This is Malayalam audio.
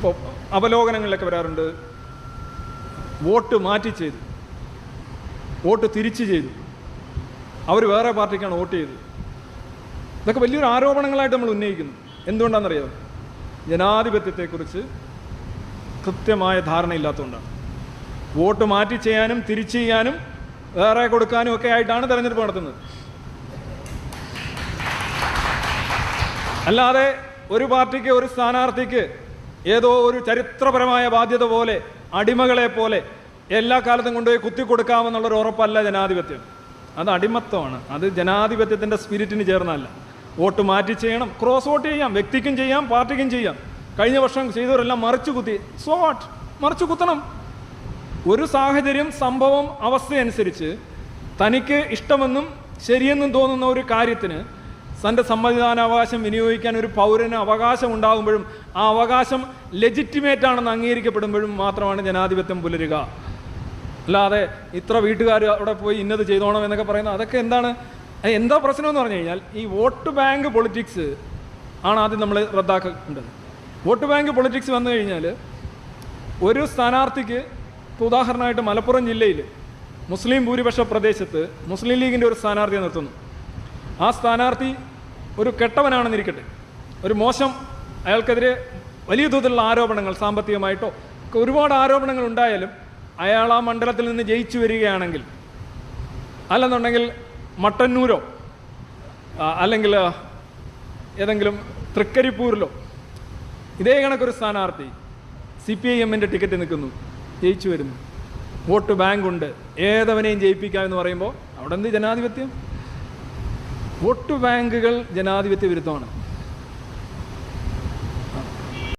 ഇപ്പോൾ അവലോകനങ്ങളിലൊക്കെ വരാറുണ്ട്. വോട്ട് മാറ്റി ചെയ്തു. വോട്ട് തിരിച്ചു ചെയ്തു. അവർ വേറെ പാർട്ടിക്കാണ് വോട്ട് ചെയ്തത്. ഇതൊക്കെ വലിയൊരു ആരോപണങ്ങളായിട്ട് നമ്മൾ ഉന്നയിക്കുന്നു. എന്തുകൊണ്ടാണെന്നറിയാം? ജനാധിപത്യത്തെക്കുറിച്ച് കൃത്യമായ ധാരണയില്ലാത്തതുകൊണ്ടാണ്. വോട്ട് മാറ്റി ചെയ്യാനും തിരിച്ചു ചെയ്യാനും വേറെ കൊടുക്കാനും ഒക്കെ ആയിട്ടാണ് തെരഞ്ഞെടുപ്പ് നടത്തുന്നത്. അല്ലാതെ ഒരു പാർട്ടിക്ക് ഒരു സ്ഥാനാർത്ഥിക്ക് ഏതോ ഒരു ചരിത്രപരമായ ബാധ്യത പോലെ അടിമകളെ പോലെ എല്ലാ കാലത്തും കൊണ്ടുപോയി കുത്തിക്കൊടുക്കാമെന്നുള്ളൊരു ഉറപ്പല്ല ജനാധിപത്യം. അത് അടിമത്തമാണ്. അത് ജനാധിപത്യത്തിന്റെ സ്പിരിറ്റിന് ചേർന്നല്ല വോട്ട് മാറ്റി ചെയ്യണം. ക്രോസ് വോട്ട് ചെയ്യാം. വ്യക്തിക്കും ചെയ്യാം പാർട്ടിക്കും ചെയ്യാം. കഴിഞ്ഞ വർഷം ചെയ്തവരെല്ലാം മറിച്ചു കുത്തി. സോ വാട്ട് മറിച്ചു കുത്തണം. ഒരു സാഹചര്യം സംഭവം അവസ്ഥയനുസരിച്ച് തനിക്ക് ഇഷ്ടമെന്നും ശരിയെന്നും തോന്നുന്ന ഒരു കാര്യത്തിന് തന്റെ സമ്മതിദാനാവകാശം വിനിയോഗിക്കാൻ ഒരു പൗരന് അവകാശം ഉണ്ടാകുമ്പോഴും ആ അവകാശം ലെജിറ്റിമേറ്റ് ആണെന്ന് അംഗീകരിക്കപ്പെടുമ്പോഴും മാത്രമാണ് ജനാധിപത്യം പുലരുക. അല്ലാതെ ഇത്ര വീട്ടുകാർ അവിടെ പോയി ഇന്നത് ചെയ്തോണം എന്നൊക്കെ പറയുന്നത് അതൊക്കെ എന്താണ്? എന്താ പ്രശ്നം എന്ന് പറഞ്ഞു കഴിഞ്ഞാൽ ഈ വോട്ട് ബാങ്ക് പൊളിറ്റിക്സ് ആണ് ആദ്യം നമ്മൾ റദ്ദാക്കേണ്ടത്. വോട്ട് ബാങ്ക് പൊളിറ്റിക്സ് വന്നു കഴിഞ്ഞാൽ ഒരു സ്ഥാനാർത്ഥിക്ക് ഇപ്പോൾ ഉദാഹരണമായിട്ട് മലപ്പുറം ജില്ലയിൽ മുസ്ലിം ഭൂരിപക്ഷ പ്രദേശത്ത് മുസ്ലിം ലീഗിന്റെ ഒരു സ്ഥാനാർത്ഥിയെ നിർത്തുന്നു. ആ സ്ഥാനാർത്ഥി ഒരു കെട്ടവനാണെന്നിരിക്കട്ടെ ഒരു മോശം അയാൾക്കെതിരെ വലിയ തോതിലുള്ള ആരോപണങ്ങൾ സാമ്പത്തികമായിട്ടോ ഒക്കെ ഒരുപാട് ആരോപണങ്ങൾ ഉണ്ടായാലും അയാൾ ആ മണ്ഡലത്തിൽ നിന്ന് ജയിച്ചു വരികയാണെങ്കിൽ അല്ലെന്നുണ്ടെങ്കിൽ മട്ടന്നൂരോ അല്ലെങ്കിൽ ഏതെങ്കിലും തൃക്കരിപ്പൂരിലോ ഇതേ കണക്കൊരു സ്ഥാനാർത്ഥി സി പി ഐ എമ്മിന്റെ ടിക്കറ്റ് നിൽക്കുന്നു ജയിച്ചു വരുന്നു. വോട്ട് ബാങ്ക് ഉണ്ട് ഏതവനെയും ജയിപ്പിക്കാം എന്ന് പറയുമ്പോൾ അവിടെ എന്ത് ജനാധിപത്യം? വോട്ട് ബാങ്കുകൾ ജനാധിപത്യ വിരുദ്ധമാണ്.